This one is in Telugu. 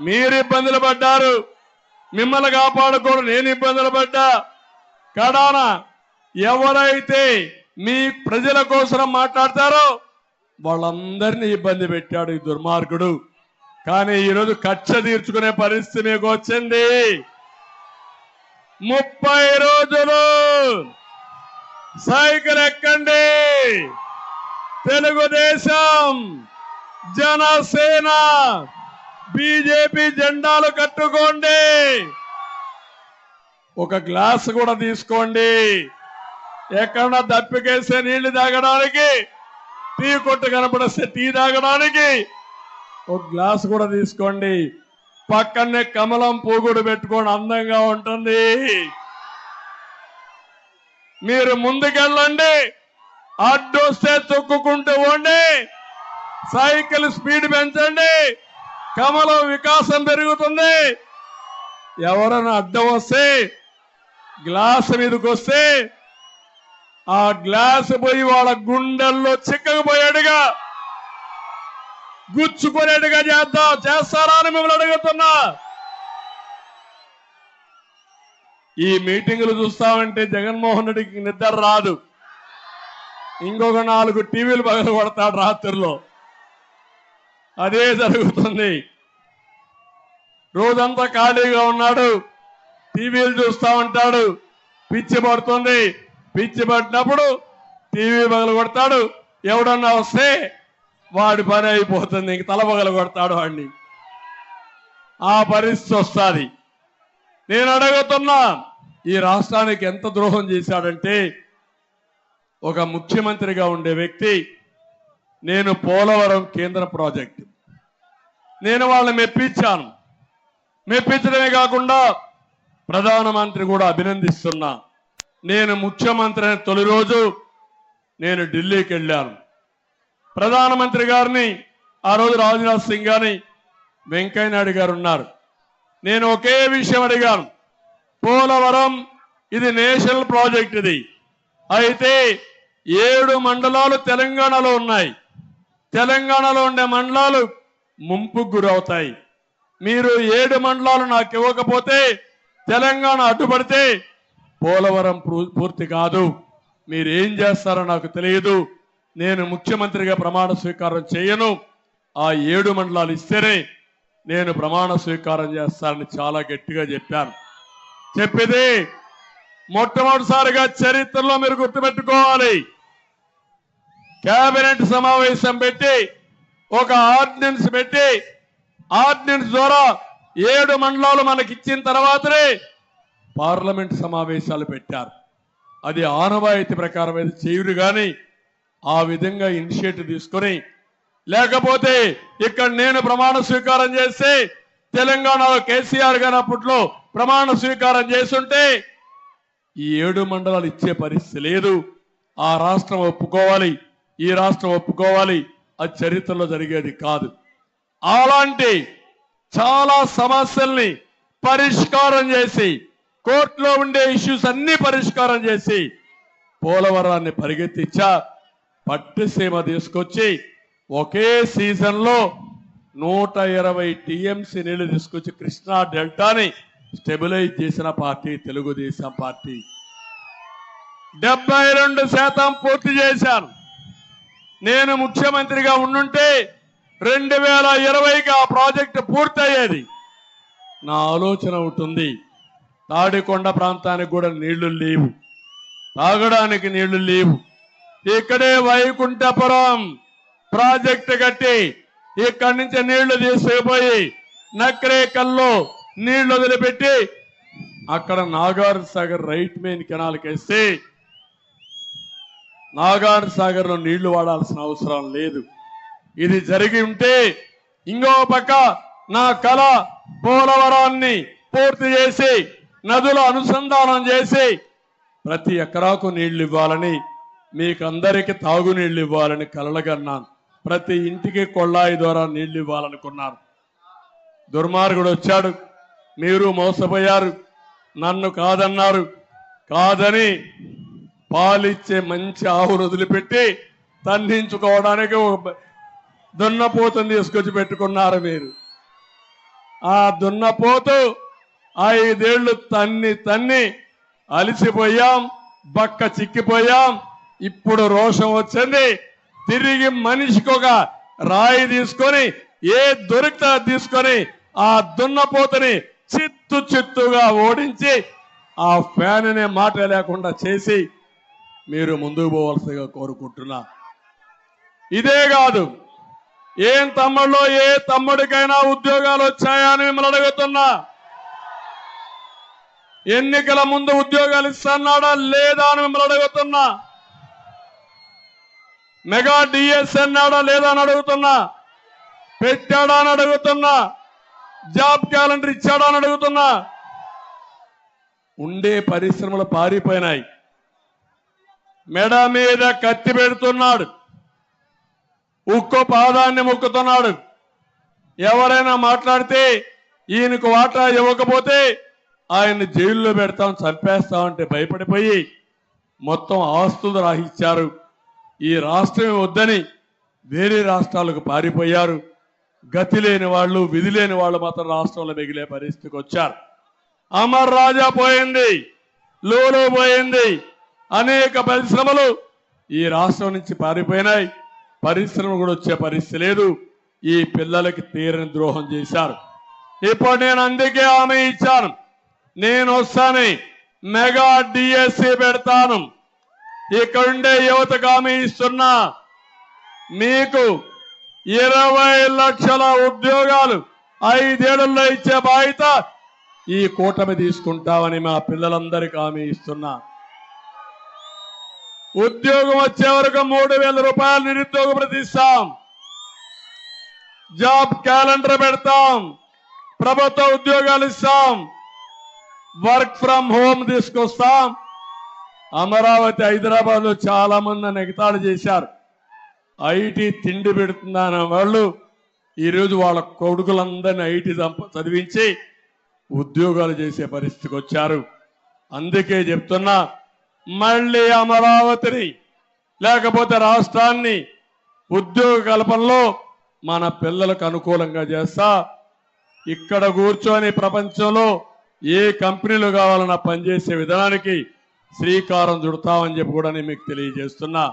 మీరు ఇబ్బందులు పడ్డారు. మిమ్మల్ని కాపాడుకోవడం నేను ఇబ్బందులు పడ్డా. కడాన ఎవరైతే మీ ప్రజల కోసం మాట్లాడతారో వాళ్ళందరినీ ఇబ్బంది పెట్టాడు ఈ దుర్మార్గుడు. కానీ ఈరోజు కక్ష తీర్చుకునే పరిస్థితి మీకు వచ్చింది. ముప్పై రోజులు సైకిల్ ఎక్కండి. తెలుగుదేశం జనసేన బీజేపీ జెండాలు కట్టుకోండి. ఒక గ్లాస్ కూడా తీసుకోండి. ఎక్కడన్నా దప్పికేసే నీళ్ళు తాగడానికి టీ కొట్టు కనపడేస్తే టీ తాగడానికి ఒక గ్లాస్ కూడా తీసుకోండి. పక్కనే కమలం పూగుడు పెట్టుకోండి అందంగా ఉంటుంది. మీరు ముందుకెళ్ళండి. అడ్డొస్తే తొక్కుకుంటూ పోండి. సైకిల్ స్పీడ్ పెంచండి. కమలం వికాసం పెరుగుతుంది. ఎవరైనా అడ్డం వస్తే గ్లాస్ మీదకి వస్తే ఆ గ్లాస్ పోయి వాళ్ళ గుండెల్లో చిక్కకపోయాడుగా గుచ్చుకునేట్టుగా చేద్దాం. చేస్తారా అని మిమ్మల్ని అడుగుతున్నా. ఈ మీటింగులు చూస్తామంటే జగన్మోహన్ రెడ్డికి నిద్ర రాదు. ఇంకొక నాలుగు టీవీలు పగలు కొడతాడు రాత్రిలో. అదే జరుగుతుంది. రోజంతా ఖాళీగా ఉన్నాడు. టీవీలు చూస్తా ఉంటాడు. పిచ్చి పడుతుంది. పిచ్చి పట్టినప్పుడు టీవీ పగలు కొడతాడు. ఎవడన్నా వస్తే వాడి పని అయిపోతుంది. ఇంక తల పగలు కొడతాడు వాడిని. ఆ పరిస్థితి వస్తుంది. నేను అడుగుతున్నా ఈ రాష్ట్రానికి ఎంత ద్రోహం చేశాడంటే ఒక ముఖ్యమంత్రిగా ఉండే వ్యక్తి నేను పోలవరం కేంద్ర ప్రాజెక్టు. నేను వాళ్ళని మెప్పించాను. మెప్పించడమే కాకుండా ప్రధానమంత్రి కూడా అభినందిస్తున్నా. నేను ముఖ్యమంత్రి అయిన తొలి రోజు నేను ఢిల్లీకి వెళ్ళాను. ప్రధానమంత్రి గారిని ఆ రోజు రాజ్నాథ్ సింగ్ గాని వెంకయ్య నాయుడు గారు ఉన్నారు. నేను ఒకే విషయం అడిగాను. పోలవరం ఇది నేషనల్ ప్రాజెక్ట్ ఇది. అయితే ఏడు మండలాలు తెలంగాణలో ఉన్నాయి. తెలంగాణలో ఉండే మండలాలు ముంపుకు గురవుతాయి. మీరు ఏడు మండలాలు నాకు ఇవ్వకపోతే తెలంగాణ అడ్డుపడితే పోలవరం పూ- పూర్తి కాదు. మీరు ఏం చేస్తారో నాకు తెలియదు. నేను ముఖ్యమంత్రిగా ప్రమాణ స్వీకారం చేయను. ఆ ఏడు మండలాలు ఇస్తేనే నేను ప్రమాణ స్వీకారం చేస్తానని చాలా గట్టిగా చెప్పాను. చెప్పేది మొట్టమొదటిసారిగా చరిత్రలో మీరు గుర్తుపెట్టుకోవాలి. కేబినెట్ సమావేశం పెట్టి ఒక ఆర్డినెన్స్ పెట్టి ఆర్డినెన్స్ ద్వారా ఏడు మండలాలు మనకి ఇచ్చిన తర్వాతనే పార్లమెంట్ సమావేశాలు పెట్టారు. అది ఆనవాయితీ ప్రకారం అయితే చేయరు కానీ ఆ విధంగా ఇనిషియేటివ్ తీసుకొని లేకపోతే ఇక్కడ నేను ప్రమాణ స్వీకారం చేస్తే తెలంగాణలో కేసీఆర్ గారు అప్పట్లో ప్రమాణ స్వీకారం చేస్తుంటే ఈ ఏడు మండలాలు ఇచ్చే పరిస్థితి లేదు. ఆ రాష్ట్రం ఒప్పుకోవాలి ఈ రాష్ట్రం ఒప్పుకోవాలి అది చరిత్రలో జరిగేది కాదు. అలాంటి చాలా సమస్యల్ని పరిష్కారం చేసి కోర్టులో ఉండే ఇష్యూస్ అన్ని పరిష్కారం చేసి పోలవరాన్ని పరిగెత్తించా పట్టుసీమ తీసుకొచ్చి ఒకే సీజన్లో నూట ఇరవై టీఎంసీ నీళ్ళు తీసుకొచ్చి కృష్ణా డెల్టాని స్టెబిలైజ్ చేసిన పార్టీ తెలుగుదేశం పార్టీ. డెబ్బై రెండు శాతం పూర్తి చేశాను. నేను ముఖ్యమంత్రిగా ఉండుంటే రెండు వేల ఇరవైకి ఆ ప్రాజెక్టు పూర్తయ్యేది. నా ఆలోచన ఉంటుంది. తాడికొండ ప్రాంతానికి కూడా నీళ్ళు లేవు. తాగడానికి నీళ్ళు లేవు. ఇక్కడే వైకుంఠపురం ప్రాజెక్టు కట్టి ఇక్కడి నుంచి నీళ్ళు తీసుకుపోయి నక్రేకల్లో నీళ్ళు వదిలిపెట్టి అక్కడ నాగార్ సాగర్ రైట్ మెయిన్ కెనాల్కి వేస్తే నాగార్ సాగర్లో నీళ్ళు వాడాల్సిన అవసరం లేదు. ఇది జరిగి ఉంటే ఇంకో పక్క నా కళ పోలవరాన్ని పూర్తి చేసి నదుల అనుసంధానం చేసి ప్రతి ఎకరాకు నీళ్ళు ఇవ్వాలని మీకందరికీ తాగునీళ్ళు ఇవ్వాలని కలలుగన్నాను ప్రతి ఇంటికి కొళ్ళాయి ద్వారా నీళ్ళు ఇవ్వాలనుకున్నాను. దుర్మార్గుడు వచ్చాడు. మీరు మోసపోయారు. నన్ను కాదన్నారు. కాదని పాలిచ్చే మంచి ఆవును వదిలిపెట్టి తండించుకోవడానికి ఒక దున్నపోతను తీసుకొచ్చి పెట్టుకున్నారు మీరు ఆ దున్నపోతు ఐదేళ్ళు తన్ని తన్ని అలిసిపోయాం బక్క చిక్కిపోయాం ఇప్పుడు రోషం వచ్చింది. తిరిగి మనిషికి ఒక రాయి తీసుకొని ఏ దొరికితే తీసుకొని ఆ దున్నపోతని చిత్తు చిత్తుగా ఓడించి ఆ ఫ్యాన్ అనే మాట లేకుండా చేసి మీరు ముందుకు పోవలసిగా కోరుకుంటున్నా. ఇదే కాదు ఏం తమ్ముళ్ళు ఏ తమ్ముడికైనా ఉద్యోగాలు వచ్చాయా అని మిమ్మల్ని అడుగుతున్నా. ఎన్నికల ముందు ఉద్యోగాలు ఇస్తున్నాడా లేదా అని మిమ్మల్ని అడుగుతున్నా. మెగా డిఎస్ అన్నాడా లేదా అని అడుగుతున్నా. పెట్టాడా అని అడుగుతున్నా. జాబ్ క్యాలెండర్ ఇచ్చాడా అని అడుగుతున్నా. ఉండే పరిశ్రమలు పారిపోయినాయి. మెడ మీద కత్తి పెడుతున్నాడు. ఉక్కు పాదాన్ని మొక్కుతున్నాడు. ఎవరైనా మాట్లాడితే ఈయనకు వాటా ఇవ్వకపోతే ఆయన్ని జైల్లో పెడతాం చంపేస్తామంటే భయపడిపోయి మొత్తం ఆస్తులు రాహిచ్చారు. ఈ రాష్ట్రం వద్దని వేరే రాష్ట్రాలకు పారిపోయారు. గతి లేని వాళ్ళు విధి లేని వాళ్ళు మాత్రం రాష్ట్రంలో మిగిలే పరిస్థితికి వచ్చారు. అమర్ రాజా పోయింది లూలు పోయింది. అనేక పరిశ్రమలు ఈ రాష్ట్రం నుంచి పారిపోయినాయి. పరిశ్రమ కూడా వచ్చే పరిస్థితి లేదు. ఈ పిల్లలకి తీరని ద్రోహం చేశారు. ఇప్పుడు నేను అందుకే హామీ ఇచ్చాను. నేను వస్తాను మెగా డిఎస్సి పెడతాను. ఇక్కడుండే యువతకు హామీ ఇస్తున్నా. మీకు ఇరవై లక్షల ఉద్యోగాలు ఐదేళ్ళలో ఇచ్చే బాధ్యత ఈ కూటమి తీసుకుంటామని మా పిల్లలందరికీ హామీ ఇస్తున్నా. ఉద్యోగం వచ్చే వరకు మూడు వేల రూపాయలు నిరుద్యోగ ప్రతిస్తాం జాబ్ క్యాలెండర్ పెడతాం. ప్రభుత్వ ఉద్యోగాలు ఇస్తాం. వర్క్ ఫ్రం హోమ్ తీసుకొస్తాం. అమరావతి హైదరాబాద్లో చాలా మంది నన్ను ఎగతాళి చేశారు. ఐటీ తిండి పెడుతుందన్న వాళ్ళు. ఈరోజు వాళ్ళ కొడుకులందరినీ ఐటీ చదివించి ఉద్యోగాలు చేసే పరిస్థితికి వచ్చారు. అందుకే చెప్తున్నా మళ్ళీ అమరావతిని లేకపోతే రాష్ట్రాన్ని ఉద్యోగ కల్పనలో మన పిల్లలకు అనుకూలంగా చేస్తా. ఇక్కడ కూర్చొని ప్రపంచంలో ఏ కంపెనీలు కావాలన్నా పనిచేసే విధానానికి శ్రీకారం చుడతామని చెప్పి కూడా నేను మీకు తెలియజేస్తున్నా.